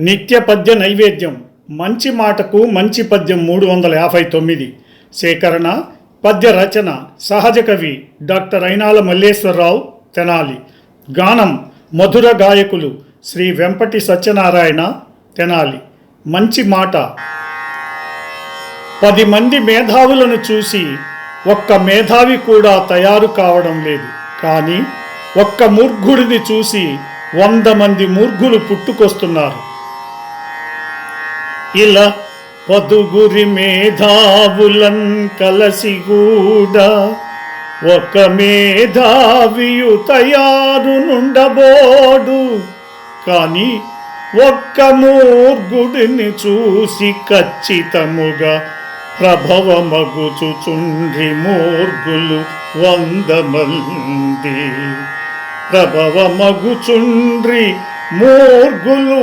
నిత్య పద్య నైవేద్యం. మంచి మాటకు మంచి పద్యం మూడు వందల యాభై తొమ్మిది. సేకరణ పద్య రచన సహజ కవి డాక్టర్ అయినాల మల్లేశ్వరరావు తెనాలి. గానం మధుర గాయకులు శ్రీ వెంపటి సత్యనారాయణ తెనాలి. మంచి మాట. పది మంది మేధావులను చూసి ఒక్క మేధావి కూడా తయారు కావడం లేదు. కానీ ఒక్క మూర్ఘుడిని చూసి వంద మంది మూర్ఘులు పుట్టుకొస్తున్నారు. ఇలా పదుగురి మేధావులన్ కలసిగూడ ఒక మేధావియు తయారు నుండబోడు. కానీ ఒక్క మూర్గుడిని చూసి ఖచ్చితముగా ప్రభవమగుచుచుండ్రి మూర్గులు వంద మంది. ప్రభవమగుచుండ్రి మూర్గులు